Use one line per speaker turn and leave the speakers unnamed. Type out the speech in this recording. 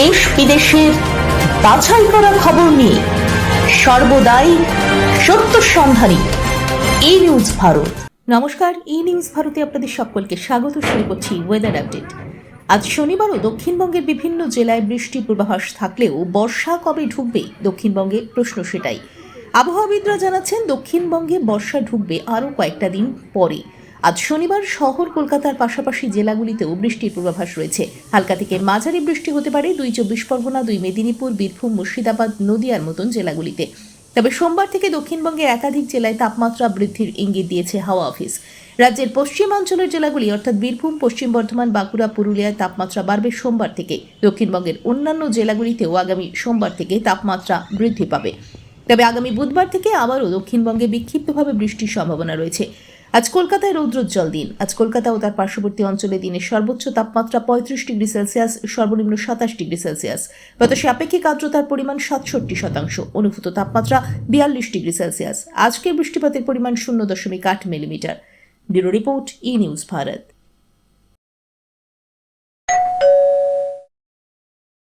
দেশ বিদেশের বাছাই করা খবর নিয়ে সর্বদাই সত্য সন্ধানী এই নিউজ ভারত। নমস্কার ই নিউজ ভারতে আপনাদের সকলকে স্বাগত, শুরু করছি ওয়েদার আপডেট আজ শনিবারও দক্ষিণবঙ্গের বিভিন্ন জেলায় বৃষ্টি পূর্বাভাস থাকলেও বর্ষা কবে ঢুকবে? দক্ষিণবঙ্গে প্রশ্ন সেটাই। আবহাওয়াবিদরা জানাচ্ছেন, দক্ষিণবঙ্গে বর্ষা ঢুকবে আরও কয়েকটা দিন পরে। আজ শনিবার শহর কলকাতার পাশাপাশি জেলাগুলিতেও বৃষ্টির পূর্বাভাস রয়েছে। হালকা থেকে মাঝারি বৃষ্টি হতে পারে দুই চব্বিশ পরগনা, দুই মেদিনীপুর, বীরভূম, মুর্শিদাবাদ, নদিয়ার মতন জেলাগুলিতে। তবে সোমবার থেকে দক্ষিণবঙ্গের একাধিক জেলায় তাপমাত্রা বৃদ্ধির ইঙ্গিত দিয়েছে হাওয়া অফিস। রাজ্যের পশ্চিমাঞ্চলের জেলাগুলি, অর্থাৎ বীরভূম, পশ্চিম বর্ধমান, বাঁকুড়া, পুরুলিয়ায় তাপমাত্রা বাড়বে সোমবার থেকে। দক্ষিণবঙ্গের অন্যান্য জেলাগুলিতেও আগামী সোমবার থেকে তাপমাত্রা বৃদ্ধি পাবে। তবে আগামী বুধবার থেকে আবারও দক্ষিণবঙ্গে বিক্ষিপ্তভাবে বৃষ্টির সম্ভাবনা রয়েছে। আজ কলকাতায় রৌদ্রোজ্জ্বল দিন। আজ কলকাতা ও তার পার্শ্ববর্তী অঞ্চলে দিনের সর্বোচ্চ তাপমাত্রা পঁয়ত্রিশ ডিগ্রি সেলসিয়াস, সর্বনিম্ন সাতাশ ডিগ্রি সেলসিয়াস। বাতাসে আপেক্ষিক আর্দ্রতার পরিমাণ সাতষট্টি শতাংশ, অনুভূত তাপমাত্রা বিয়াল্লিশ ডিগ্রি সেলসিয়াস। আজকের বৃষ্টিপাতের পরিমাণ শূন্য দশমিক আট millimetre. Bureau report, E news Bharat.